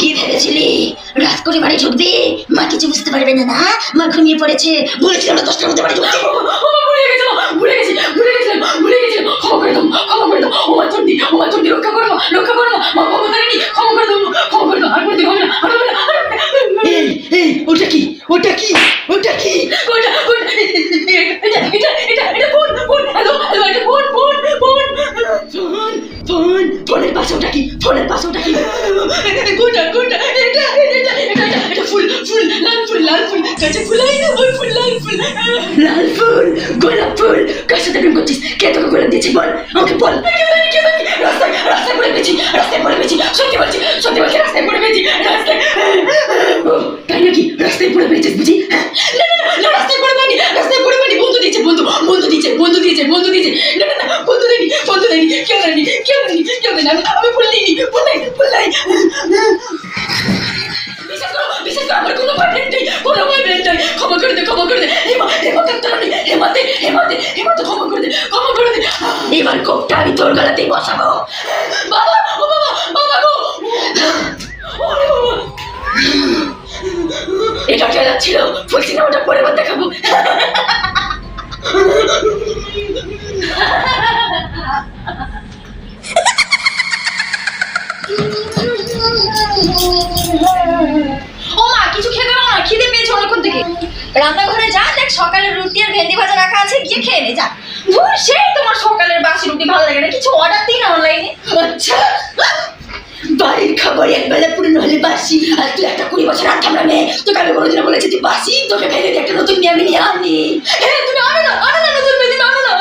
কি ভেবেছিলি? রাত করে বাড়ি ঢুকবি? মা কিছু বুঝতে পারবে না না? মা ঘুমিয়ে পড়েছে। বলেছিলাম দশটার মধ্যে বাড়ি ঢুকতে ভুলে গেছিলাম ভুলে গেছি ভুলে গেছিলাম ভুলে গেছিলাম ক্ষমা করে দাও ক্ষমা করে দাও ও মা চন্ডি ও মা চন্ডি রক্ষা করো মা, রক্ষা করো মা মা ক্ষমা করে দাও ক্ষমা করে দাও আর করতে হবে না আর হবে না। এই এই ওটা কি? ওটা কি? ওটা কি? কোনটা এটা এটা এটা এটা ফোন ফোন হ্যালো হ্যালো এটা phone phone phone phone phone ফোনের পাশে কি? ফোনের পাশে কি? কোনটা কোনটা? এটা এটা এটা এটা এটা ফুল ফুল লাল ফুল লাল ফুল। কাছে ফুল আই না? ওই ফুল লাল ফুল। লাল ফুল গোলাপ ফুল। সাথে প্রেম করছিস? কে তোকে গোলাপ দিয়েছে বল? আমাকে বল। রাস্তায় পড়ে গেছি রাস্তায় পড়ে গেছি সত্যি বলছি সত্যি বলছি, রাস্তায় পড়ে গেছি রাস্তায় তাই নাকি রাস্তায় পড়ে গেছিস বুঝি? হ্যাঁ? না না না রাস্তায় পড়ে পানি রাস্তায় পড়ে পানি বন্ধু দিয়েছে, বন্ধু বন্ধু দিয়েছে বন্ধু দিয়েছে বন্ধু দিয়েছে। না না না, বন্ধু দেয়নি বন্ধু দেয়নি, কেউ দেয়নি কেউ দেয়নি কেউ দেয়নি, আমি আমি ফুল দিইনি ফুল নাই ফুল নাই। বিশ্বাস করো বিশ্বাস করো, আমার কোনো বয়ফ্রেন্ড নেই, কোনো বয়ফ্রেন্ড নেই ক্ষমা করে দে, ক্ষমা করে দে। হেমা এবার কোপটা আমি তোর গলাতেই বসাবো বাবা ও বাবা বাবা গো ওরে বাবা এটা ট্রেলার ছিল সিনেমাটা পরে বার দেখাবো। ও মা, কিছু খেতে পারো না, খিদে পেয়েছে অনেকক্ষণ থেকে। রান্নাঘরে যা, দেখ সকালের রুটি আর ভেন্ডি ভাজা রাখা আছে, গিয়ে খেয়ে নে, যা। ধুর তোমার সকালের বাসি রুটি ভালো লাগে না, কিছু অর্ডার দিই না কোনোদিনও বলেছি তুই বাসি তোকে ফেলে দিয়ে একটা নতুন মেয়ে আমি নিয়ে আনি হ্যাঁ তুমি আনো না আনো না নতুন বেদি আনো না।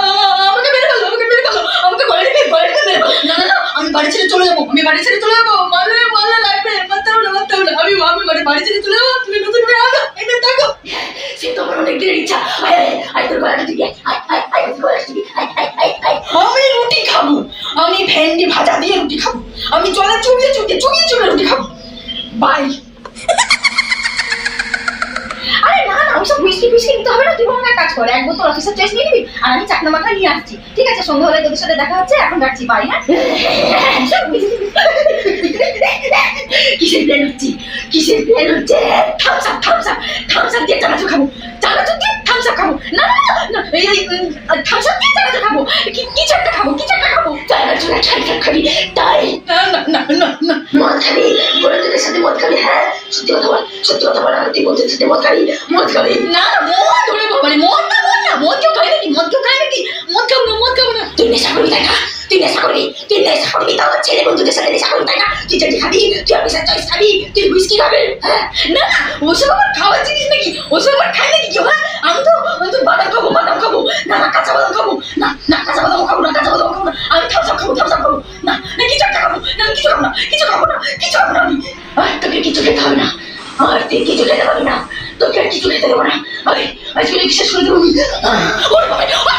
আমাকে মেরে ফেলো আমাকে মেরে ফেলো আমাকে গলে দিবে গলে মেরে না না না আমি বাড়ি ছেড়ে চলে যাব আমি বাড়ি ছেড়ে চলে যাব। মারলে মারলে লাগবে মারতে হবে না মারতে হবে না আমি আমি বাড়ি বাড়ি ছেড়ে চলে যাব তুমি নতুন মেয়ে আনো এটা দেখো সে তো আমার অনেক দিনের ইচ্ছা। আয় আয়, তোর গলাটা দিবি আয় আয় আয় আয় তোর গলাটা দিবি আয় আয় আয় আয় আমি রুটি খাব আমি ভেন্ডি ভাজা দিয়ে রুটি খাব আমি জলে চুবিয়ে চুবিয়ে চুবিয়ে চুবিয়ে রুটি খাব। বাই আরে না না ওইসব হুইস্কি ফুইস্কি নিতে হবে না? তুই বরং কাজ কর এক বোতল অফিসের চয়েস নিয়ে নিবি আর আমি চাকনা মাখা নিয়ে আসছি। ঠিক আছে সন্ধ্যাবেলায় তোদের সাথে দেখা হচ্ছে এখন রাখছি বাই হ্যাঁ? কিসের প্ল্যান হচ্ছে? কিসের প্ল্যান হচ্ছে? Thums Up Thums Up Thums Up দিয়ে চানাচুর খাব। চানাচুর দিয়ে থামস খাব। না না না, থামস দিয়ে চানাচুর খাব। কি একটা খাব? কিছু একটা খাব? চানাচুর আর খাবি। তাই না না না না মদ খাবি বন্ধুদের সাথে মদ খাবি হ্যাঁ? সত্যি কথা বল সত্যি কথা বল আমি তুই বন্ধুদের সাথে মদ খাবি মদ খাবি। না না মদ ওরে বাবা মদ না মদ না মদ কেউ খাই নাকি? মদ কেউ খাই নাকি? মদ খাব না মদ খাব না। তুই নেশা করবি তাই না? তুই নেশা করবি, তুই নেশা করবি আবার ছেলে বন্ধুদের সাথে নেশা করবি, তাই না? তুই চাটি খাবি, তুই অফিসার চয়েস খাবি, তুই হুইস্কি খাবি হ্যাঁ? না না, ওসব আমার খাওয়ার জিনিস নাকি? ওসব আমার খায় নাকি কেউ হ্যাঁ? আমি তো আমি তো বাদাম খাব বাদাম খাব, না না, কাঁচা বাদাম খাব, না না, কাঁচা বাদাম খাব, না, কাঁচা বাদাম খাব, না, আমি থামস আপ খাব থামস আপ খাব, না না, কিছু একটা খাব, না কিছু খাব না, কিছু খাব না, কিছু খাব না আমি। আর তোকে কিছু খেতে হবে না। আর তুই কিছু খেতে পারবি না। তোকে আর কিছু খেতে দেবো না। আরে আজকে শেষ করে দেবো। ওরে বাবা!